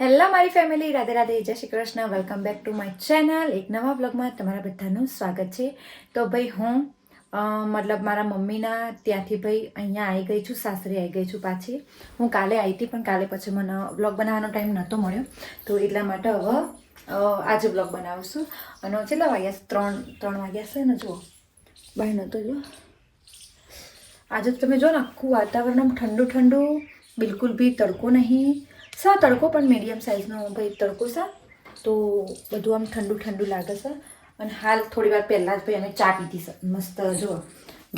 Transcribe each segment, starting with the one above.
Hello મારી family, Radhe Radhe, જય Shri Krishna, welcome back to my channel. એક નવા બ્લોગમાં તમારા બધાનું સ્વાગત છે. તો ભાઈ હું મતલબ મારા મમ્મીના ત્યાંથી ભાઈ અહીંયા આવી ગઈ છું, સાસરે આવી ગઈ છું પાછી. હું કાલે આવી હતી પણ કાલે પછી મને બ્લોગ બનાવવાનો ટાઈમ નહોતો મળ્યો. તો એટલા માટે હવે આજે બ્લોગ બનાવશું. અને કેટલા વાગ્યા ત્રણ ત્રણ વાગ્યા છે ને, જુઓ. ભાઈ નહોતો જો આજે તમે જો ને, આખું વાતાવરણ ઠંડુ ઠંડુ બિલકુલ બી તડકો નહીં. સા તડકો પણ મીડિયમ સાઇઝનો ભાઈ તડકો સા? તો બધું આમ ઠંડુ ઠંડુ લાગે છે અને હાલ થોડી વાર પહેલાં જ ભાઈ અમે ચા પીધી મસ્ત જો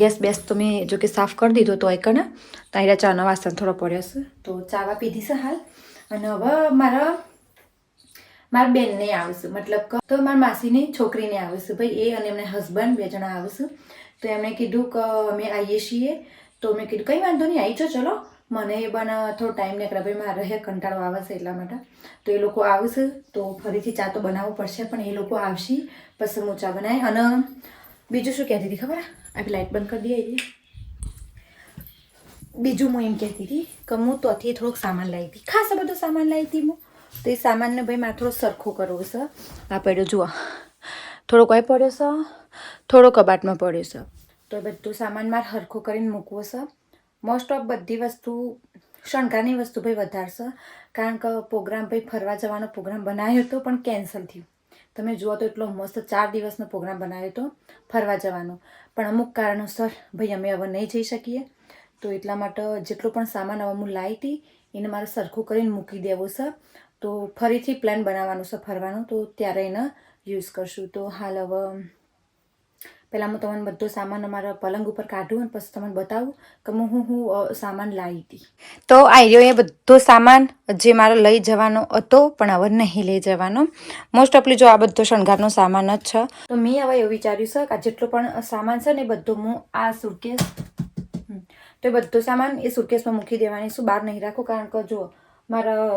ગેસ બેસ તો મેં જો કે સાફ કરી દીધો તો એક ને તારા ચાનો વાસણ થોડો પડ્યો છે તો ચાવા પીધી છે હાલ. અને હવે મારા મારા બેનને આવશે મતલબ કે તો મારા માસીની, છોકરીને આવશે ભાઈ. એ અને એમને હસબન્ડ બે જણા આવશે તો એમણે કીધું કે અમે આવીએ છીએ. તો મેં કીધું, કંઈ વાંધો નહીં આવી જાઓ, ચલો. મને એ બને થોડો ટાઈમ નીકળે ભાઈ મારે રહે, કંટાળો આવે છે એટલા માટે. તો એ લોકો આવશે, તો ફરીથી ચા તો બનાવવું પડશે, પણ એ લોકો આવશે, પછી હું ચા બનાવી અને બીજું શું કહેતી હતી ખબર? આપી લાઇટ બંધ કરી દઈએ એટલે. બીજું હું એમ કહેતી હતી કે હું તોથી થોડોક સામાન લાવી હતી. ખાસ બધો સામાન લાવી હતી હું. તો એ સામાનને ભાઈ મારે થોડો સરખો કરવો છે. આ પડ્યો, જુઓ. થોડો કોઈ પડ્યો છે થોડો કબાટમાં પડ્યો છે. તો બધું સામાન મારે સરખો કરીને મૂકવો છે. મોસ્ટ ઓફ બધી વસ્તુ, શણગારની વસ્તુ ભાઈ વધારશે. કારણ કે પ્રોગ્રામ ભાઈ ફરવા જવાનો પ્રોગ્રામ બનાવ્યો હતો પણ કેન્સલ થયું. તમે જુઓ તો એટલો મસ્ત ચાર દિવસનો પ્રોગ્રામ બનાવ્યો હતો ફરવા જવાનો. પણ અમુક કારણોસર ભાઈ અમે હવે નહીં જઈ શકીએ. તો એટલા માટે જેટલો પણ સામાન હવે હું લાવી હતી એને મારે સરખું કરીને મૂકી દેવો છે. તો ફરીથી પ્લાન બનાવવાનો છે ફરવાનો, તો ત્યારે એને યુઝ કરશું. તો હાલ હવે પહેલાં હું તમને બધો સામાન અમારા પલંગ ઉપર કાઢું અને પછી તમને બતાવું કે હું હું હું સામાન લાવી હતી તો આવ્યો એ બધો સામાન જે મારે લઈ જવાનો હતો પણ હવે નહીં લઈ જવાનો મોસ્ટ ઓફલી જો આ બધો શણગારનો સામાન જ છે તો મેં હવે એવું વિચાર્યું છે કે જેટલો પણ સામાન છે ને એ બધો હું આ સુટકેસ. તો એ બધો સામાન એ સુટકેસમાં મૂકી દેવાની શું બહાર નહીં રાખું કારણ કે જો મારા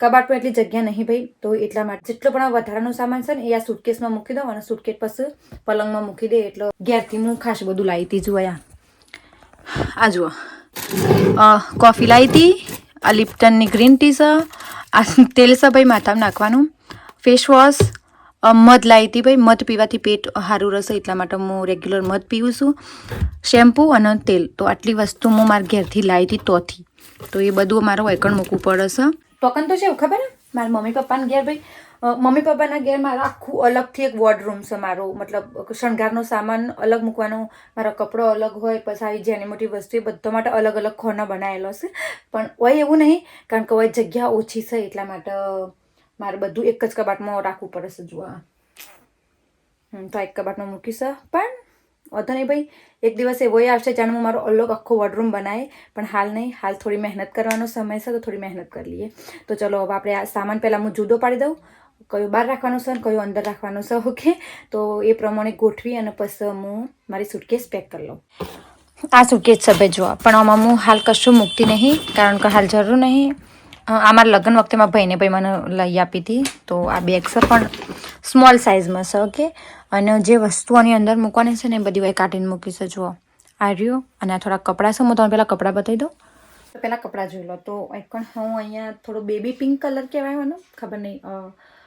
કબાટમાં એટલી જગ્યા નહીં ભાઈ. તો એટલા માટે જેટલો પણ વધારાનો સામાન છે ને, એ આ સુટકેસમાં મૂકી દઉં અને સુટકેસ પછી પલંગમાં મૂકી દે એટલે ઘેરથી હું ખાસ બધું લાવી હતી જુઓ આ જુઓ. કોફી લાવી હતી આ લિપ્ટનની ગ્રીન ટી છે, આ તેલ છે ભાઈ માથામાં નાખવાનું. ફેસ વોશ મધ લાવી હતી ભાઈ, મધ પીવાથી પેટ સારું રહેશે એટલા માટે હું રેગ્યુલર મધ પીવું છું. શેમ્પૂ અને તેલ. તો આટલી વસ્તુ હું મારા ઘેરથી લાવી હતી તોથી. તો એ બધું મારું એકણ મૂકવું પડે છે. ટોકન તો છે એવું ખબર મારા મમ્મી પપ્પાના ઘેર ભાઈ મમ્મી પપ્પાના ઘેર મારા આખું અલગથી એક વોર્ડરૂમ છે મારો. મતલબ, શણગારનો સામાન અલગ મૂકવાનો, મારો કપડો અલગ હોય, પછી આવી જેની મોટી વસ્તુ એ બધા માટે અલગ અલગ ખોના બનાવેલો છે. પણ હોય એવું નહીં, કારણ કે હોય જગ્યા ઓછી છે, એટલા માટે મારે બધું એક જ કબાટમાં રાખવું પડે છે જોવા તો એક કબાટમાં મૂકીશ પણ વાંધો નહીં ભાઈ. એક દિવસ એવો આવશે જાણે હું મારો અલગ આખો વોર્ડરૂમ બનાવે પણ હાલ નહીં. હાલ થોડી મહેનત કરવાનો સમય છે તો થોડી મહેનત કરી લઈએ. તો ચલો હવે આપણે આ સામાન પહેલાં હું જુદો પાડી દઉં. કયો બહાર રાખવાનો છે અને કયો અંદર રાખવાનો છે ઓકે તો એ પ્રમાણે ગોઠવી અને પછી હું મારી સુટકેસ પેક કરી લઉં. આ સુટકેસ છે ભાઈ જોવા પણ આમાં હું હાલ કશું મૂકતી નહીં, કારણ કે હાલ જરૂર નહીં. આ મારા લગ્ન વખતે મારા ભાઈને ભાઈ મને લઈ આપી હતી. તો આ બેગ પણ સ્મોલ સાઇઝમાં છે, ઓકે? અને જે વસ્તુઓની અંદર મૂકવાની છે ને એ બધી વાય કાઢીને મૂકી છે જુઓ. આ રહ્યું, અને આ થોડા કપડાં છે, હું તમને પહેલાં કપડાં બતાવી દઉં. તો પહેલાં કપડાં જોઈ લો. તો આઈકન હું અહીંયા થોડો બેબી પિંક કલર કહેવાય મને, ખબર નહીં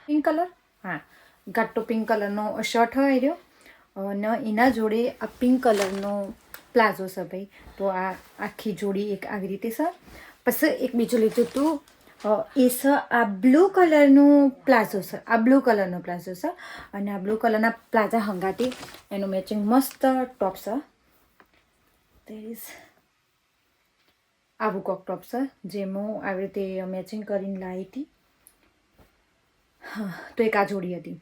પિંક કલર હા. ઘાટો પિંક કલરનો શર્ટ હોય રહ્યો. અને એના જોડે આ પિંક કલરનો પ્લાઝો છે, ભાઈ. તો આ આખી જોડી એક આવી રીતે છે. પછી એક બીજું લીધું હતું એ સર આ બ્લુ કલરનું પ્લાઝો છે આ બ્લુ કલરનો પ્લાઝો છે અને આ બ્લુ કલરના પ્લાઝા હંગાતી એનું મેચિંગ મસ્ત ટોપ છે There ઇઝ આવું કોક ટોપ છે જે હું આવી રીતે મેચિંગ કરીને લાવી હતી. હા, તો એક આ જોડી હતી.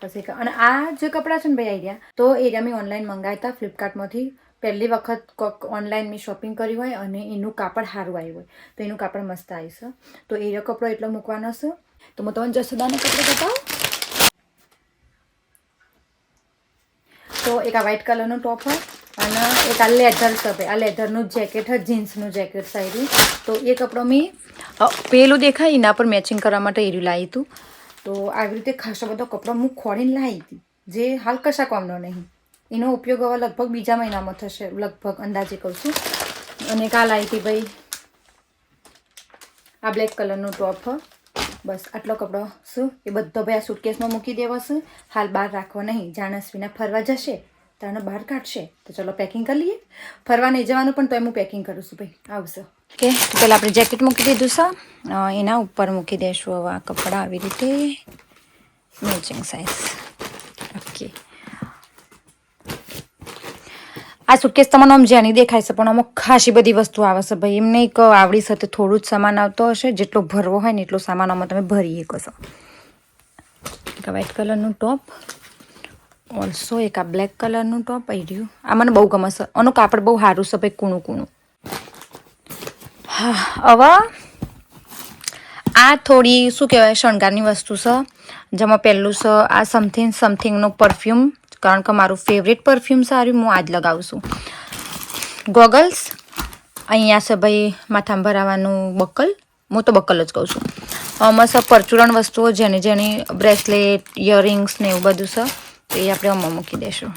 પછી અને આ જે કપડાં છે ને ભાઈ આઈડિયા, તો એરિયા મેં ઓનલાઈન મંગાવ્યા હતા ફ્લિપકાર્ટમાંથી પહેલી વખત કોક ઓનલાઈન મેં શોપિંગ કરી હોય અને એનું કાપડ સારું આવ્યું હોય, તો એનું કાપડ મસ્ત આવી છે. તો એ કપડો એટલો મૂકવાનો છે. તો હું તમને જસોદાનો કપડો બતાવું. તો એક આ વ્હાઈટ કલરનું ટોપ હોય અને એક આ લેધર છે આ લેધરનું જેકેટ હોય જીન્સનું જેકેટ સાઈડું તો એ કપડો મેં પહેલું દેખાય, એના પર મેચિંગ કરવા માટે એર્યું લાવી હતું તો આવી રીતે ખાસો બધો કપડો હું ખોડીને લાવી હતી જે હાલ કશા કોમનો નહીં. એનો ઉપયોગ હવે લગભગ બીજા મહિનામાં થશે, લગભગ અંદાજે કહું છું. અને કાલ આવી હતી ભાઈ આ બ્લેક કલરનો ટોપ બસ આટલો કપડો શું? એ બધો ભાઈ આ સુટકેસમાં મૂકી દેવાશું. હાલ બહાર રાખવો નહીં. જાણસવીના ફરવા જશે. તાણે બહાર કાઢશે. તો ચલો પેકિંગ કરી લઈએ. ફરવા નહીં જવાનું પણ તો હું પેકિંગ કરું છું ભાઈ. આવશે ઓકે, પહેલાં આપણે જેકેટ મૂકી દીધું છે. એના ઉપર મૂકી દઈશું હવે આ કપડાં આવી રીતે. મેચિંગ સાઇઝ ઓકે આ સુટકેસ તમને આમ જેની દેખાય છે, પણ આમાં ખાસી બધી વસ્તુ આવે છે ભાઈ. એમ નહીં કે આવડી સાથે થોડું જ સામાન આવતો હશે. જેટલો ભરવો હોય ને એટલો સામાન આમાં તમે ભરી શકો છો. એક વ્હાઇટ કલરનું ટોપ ઓલ્સો એક આ બ્લેક કલરનું ટોપ રહ્યું. આ મને બહુ ગમે છે. આનું કાપડ બહુ સારું છે ભાઈ, કૂણું કૂણું. હા, હવે આ થોડી, શું કહેવાય, શણગારની વસ્તુ છે. જેમાં પહેલું છે આ સમથિંગ સમથિંગનું પરફ્યુમ કારણ કે મારું ફેવરેટ પરફ્યુમ સારું હું આજ લગાવું છું. ગોગલ્સ અહીંયા છે ભાઈ માથામાં ભરાવાનું બકલ હું તો બકલ જ કહું છું. આમાં સ પરચુરણ વસ્તુઓ જેની જેની બ્રેસલેટ ઇયરિંગ્સ ને એવું બધું છે, તો એ આપણે આમાં મૂકી દઈશું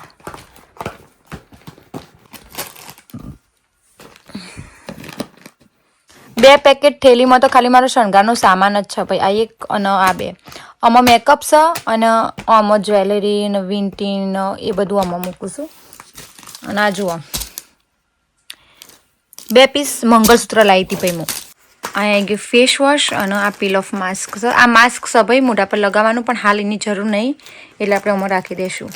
બે પેકેટ થેલીમાં તો ખાલી મારો શણગારનો સામાન જ છે ભાઈ. આ એક અને આ બે. આમાં મેકઅપ છે અને આમાં જ્વેલરી ને વિન્ટી ને એ બધું આમાં મૂકું છું. અને આ જુઓ. બે પીસ મંગળસૂત્ર લાવી હતી ભાઈ હું. અહીંયા ગયું ફેસ વોશ અને આ પીલ ઓફ માસ્ક છે. આ માસ્ક છે ભાઈ, મોઢા પર લગાવવાનું, પણ હાલ એની જરૂર નહીં, એટલે આપણે આમાં રાખી દઈશું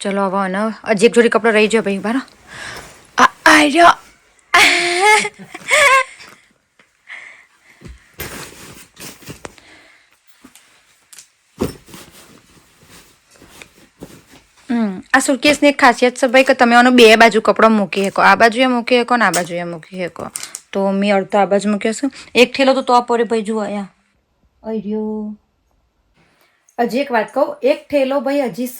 ચલો હવે અને હજી એક જોડી કપડો રહી જાય ભાઈ બારો આ આ સુટકેસની એક ખાસિયત છે ભાઈ કે તમે આનો બે બાજુ કપડો મૂકી શકો. આ બાજુએ મૂકી શકો ને આ બાજુએ મૂકી શકો. તો મેં અડધો આ બાજુ મૂક્યો છું. એક ઠેલો તો તો પડે ભાઈ જુઓ અહીંયા. અર્યો હજી એક વાત કહું, એક ઠેલો ભાઈ હજી સ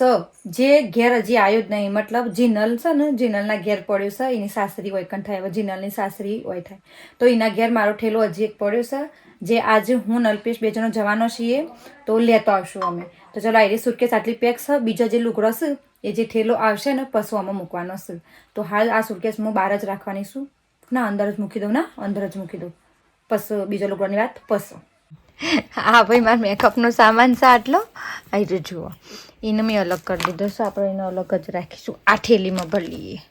જે ઘેર હજી આવ્યો જ નહીં. મતલબ જીનલ છે ને જીનલના ઘેર પડ્યો છે, એની સાસરી હોય કણ થાય. હવે જીનલની સાસરી હોય થાય. તો એના ઘેર મારો ઠેલો હજી એક પડ્યો છે. જે આજે હું નલપેશ બે જણો જવાનો છીએ, તો લેતો આવશું અમે. તો ચલો આઈરી સુટકેસ આટલી પેક છે. બીજો જે લુગડો છે એ જે ઠેલો આવશે ને પશુ આમાં મૂકવાનો છે. તો હાલ આ સુટકેસ હું બહાર જ રાખવાની છું. ના, અંદર જ મૂકી દઉં, ના, અંદર જ મૂકી દઉં. પસ બીજો લોકોની વાત પસો હા, ભાઈ, મારા મેકઅપનો સામાન છે આટલો. આવી જુઓ. એને મેં અલગ કરી દીધો છે. આપણે એને અલગ જ રાખીશું. આ થેલીમાં ભરી લઈએ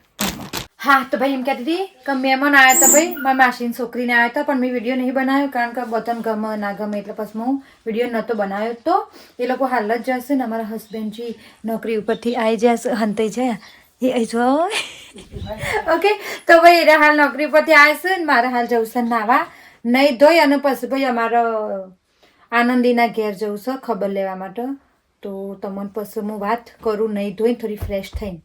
હા, તો ભાઈ એમ કહેતી હતી કે મહેમાન આવ્યા હતા ભાઈ, મારા માસીની છોકરીને આવ્યા હતા પણ મેં વીડિયો નહીં બનાવ્યો કારણ કે બધાને ગમે ના ગમે એટલે પછી હું વીડિયો નહોતો બનાવ્યો તો. એ લોકો હાલ જ જશે ને અમારા હસબન્ડજી નોકરી ઉપરથી આવી જશે હંતાઈ જાય. એ અહીં જો ઓકે તો ભાઈ એના હાલ નોકરી ઉપરથી આવશે ને મારા હાલ જવું છે નાવા. નહીં ધોઈ અને પછી ભાઈ અમારો આનંદીના ઘેર જવું છે ખબર લેવા માટે. તો તમને પછી હું વાત કરું, નહીં ધોઈ થોડી ફ્રેશ થઈને.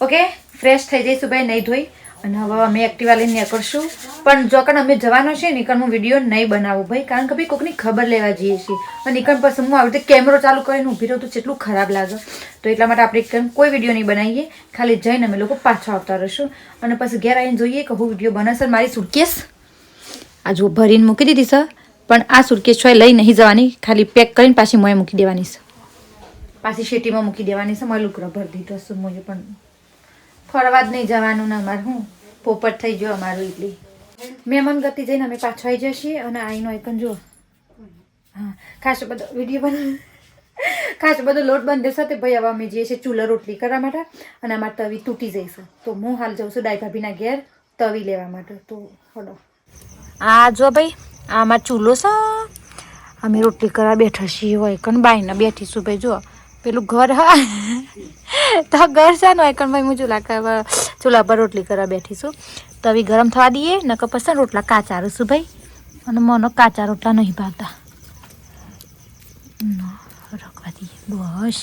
ઓકે? ફ્રેશ થઈ જઈશું ભાઈ, નહીં ધોઈ. અને હવે અમે એક્ટિવા લઈને નીકળશું. પણ જો કણ અમે જવાનો છે નીકળ હું વીડિયો નહીં બનાવું ભાઈ, કારણ કે ભાઈ કોઈકની ખબર લેવા જઈએ છીએ. અને નીકળ પછી હું આવી રીતે કેમેરો ચાલુ કરીને ઊભી રહું તો કેટલું ખરાબ લાગે. તો એટલા માટે આપણે કોઈ વીડિયો નહીં બનાવીએ. ખાલી જઈને અમે લોકો પાછા આવતા રહીશું. અને પછી ઘેર આવીને જોઈએ કે હું વીડિયો બનાવશે મારી સુટકેસ? આ જો ભરીને મૂકી દીધી, સર. પણ આ સુટકેસ છો લઈ નહીં જવાની. ખાલી પેક કરીને પાછી મોએ મૂકી દેવાની છે પાછી શેટીમાં મૂકી દેવાની છે મારે લુકડો ભરી દીધો છે મોએ પણ. ફરવા જ નહીં જવાનું ને અમારે, હું પોપટ થઈ ગયો અમારું એટલી. મહેમાન ગતિ જઈને અમે પાછો આવી જઈએ અને આઈનો એકન જુઓ. હા, ખાસ બધો વીડિયો બના ખાસ બધો લોટ બંધ સાથે ભાઈ હવે અમે જઈએ છીએ ચૂલા રોટલી કરવા માટે અને અમારે તવી તૂટી જઈશે તો હું હાલ જઉં છું ડાઈ ભાભીના ઘેર તવી લેવા માટે. તો હલો આ જો ભાઈ આમાં ચૂલો છે. અમે રોટલી કરવા બેઠા છીએ, હોય કણ બાઈને બેઠીશું ભાઈ જો પેલું ઘર હા. તો ઘર છે ને હોય કણ ભાઈ હું ચૂલા ચૂલા પર રોટલી કરવા બેઠી છું તવી ગરમ થવા દઈએ, નકર પછી રોટલા કાચા રહીશું ભાઈ. અને મને કાચા રોટલા નહીં ભાવતા. રખવા દઈએ, બસ.